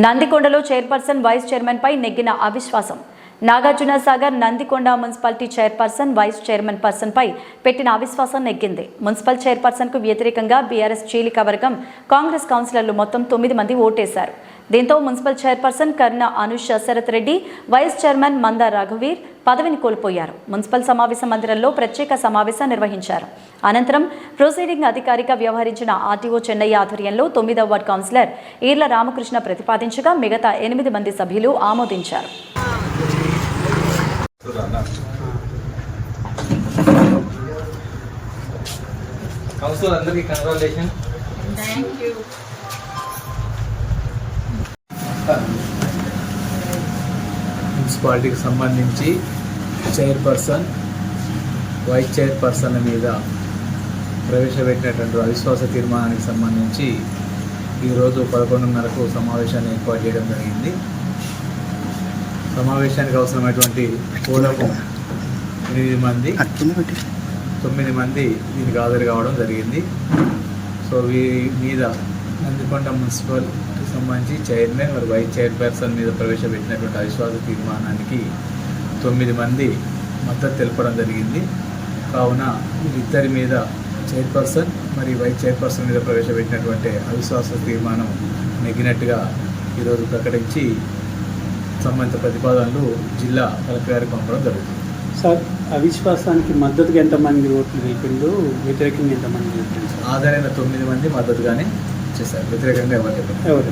నందికొండలో chairperson vice chairman పై నెగ్గిన అవిశ్వాసం. Nagarjuna Sagar Nandikonda municipality chairperson vice chairman person పై పెట్టిన అవిశ్వాసం నెగ్గింది. మున్సిపల్ చైర్పర్సన్కు వ్యతిరేకంగా బీఆర్ఎస్ చీలిక వర్గం కాంగ్రెస్ కౌన్సిలర్లు మొత్తం తొమ్మిది మంది ఓటేశారు. దీంతో municipal chairperson Karna Anusha Sharath Reddy vice chairman Manda రఘువీర్ పదవిని కోల్పోయారు. మున్సిపల్ సమావేశ మందిరంలో ప్రత్యేక సమావేశం నిర్వహించారు. అనంతరం ప్రొసీడింగ్ అధికారిగా వ్యవహరించిన ఆర్టీఓ చెన్నై ఆధ్వర్యంలో తొమ్మిదవ వార్డు కౌన్సిలర్ ఈర్ల రామకృష్ణ ప్రతిపాదించగా మిగతా ఎనిమిది మంది సభ్యులు ఆమోదించారు. కౌన్సిలర్ అందరికీ కంగ్రాచులేషన్ మున్సిపాలిటీకి సంబంధించి చైర్పర్సన్ వైస్ చైర్పర్సన్ల మీద ప్రవేశపెట్టినటువంటి అవిశ్వాస తీర్మానానికి సంబంధించి ఈరోజు పదకొండున్నరకు సమావేశాన్ని ఏర్పాటు చేయడం జరిగింది. సమావేశానికి అవసరమైనటువంటి పూలకు ఎనిమిది మంది తొమ్మిది మంది దీనికి హాజరు కావడం జరిగింది. సో వీరి మీద నందికొండ మున్సిపల్కి సంబంధించి చైర్మన్ మరి వైస్ చైర్పర్సన్ మీద ప్రవేశపెట్టినటువంటి అవిశ్వాస తీర్మానానికి తొమ్మిది మంది మద్దతు తెలపడం జరిగింది. కావున వీరిద్దరి మీద చైర్పర్సన్ మరి వైస్ చైర్పర్సన్ మీద ప్రవేశపెట్టినటువంటి అవిశ్వాస తీర్మానం నెగ్గినట్టుగా ఈరోజు ప్రకటించి సంబంధిత ప్రతిపాదనలు జిల్లా కలెక్టర్ గారికి పంపడం జరుగుతుంది. సార్ అవిశ్వాసానికి మద్దతుగా ఎంతమంది ఓట్లు తెలిపిండు వ్యతిరేకంగా ఎంతమంది ఆధారైన తొమ్మిది మంది మద్దతుగానే చేశారు వ్యతిరేకంగా ఎవరు చెప్పలేదు. ఎవరు